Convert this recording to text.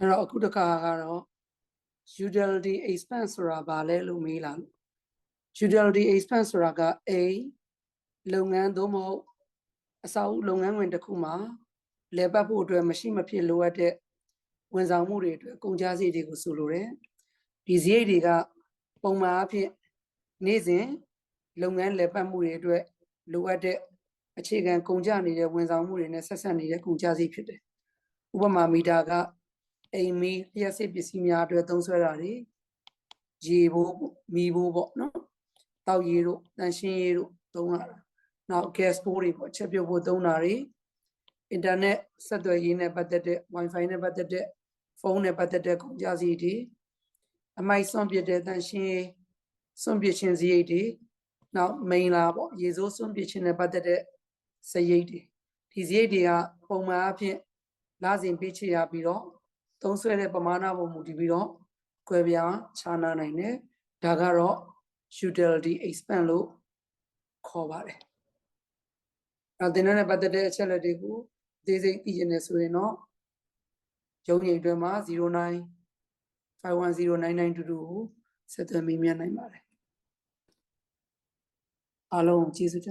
အဲ့တော့အခုတစ်ခါကတော့ utility expense ဆိုတာဘာလဲလို့မေးလာလို့ utility expense ဆိုတာက A လုပ်ငန်းသို့မဟုတ်အစာအုပ်လုပ်ငန်းဝင်တစ်ခုမှာလဲပတ်ဖို့အတွက်မရှိမဖြစ်လိုအပ်တဲ့ဝန်ဆောင်မှုတွေအတွက်ကုန်ကျစရိတ်တွေကိုဆိုလိုတယ်ဒီစရိတ်တွေကပုံမှန်အဖြစ်နေ့စဉ်လုပ်ငန်းလဲပတ်မှုတွေအတွက်လိုအပ်တဲ့အခြေခံကုန်ကျနေတဲ့ဝန်ဆောင်မှုတွေနဲ့ဆက်ဆက်နေတဲ့ကုန်ကျစရိတ်ဖြစ်တယ်ဥပမာမီတာက အိမ်မီလျှက်စစ်ပစ္စည်းများအတွက်သုံးစွဲတာတွေရေဘိုးပေါ့မီဘိုးပေါ့နော်တောက်ရည်တို့တန်ရှင်းရည်တို့သုံးရတာနောက် gas ပိုးတွေပေါ့ချက်ပြုတ်ဖို့သုံးတာတွေအင်တာနက်ဆက်သွယ်ရေးနဲ့ပတ်သက်တဲ့ wifi နဲ့ပတ်သက်တဲ့ဖုန်းနဲ့ပတ်သက်တဲ့ကုန်ကျစရိတ်တွေအမိုက်စွန့်ပစ်တဲ့တန်ရှင်းရေးစွန့်ပစ်ခြင်းစရိတ်တွေနောက်မိန်လာပေါ့ရေစိုးစွန့်ပစ်ခြင်းနဲ့ပတ်သက်တဲ့စရိတ်တွေဒီစရိတ်တွေကပုံမှန်အဖြစ်လာစဉ်ပေးချေရပြီးတော့ သုံးဆွဲတဲ့ပမာဏပုံမူတည်ပြီးတော့ကွဲပြားခြားနားနိုင်တယ်ဒါကတော့ utility expense လို့ခေါ်ပါတယ်အဲသင်တဲ့ပတ်သက်တဲ့အချက်လက်တွေကိုအသေးစိတ်သိချင်တယ်ဆိုရင်တော့ရုံးရည်အတွင်းမှာ09 5109922ကိုဆက်သွယ်မေးမြန်းနိုင်ပါတယ်အားလုံးကျေးဇူးတင်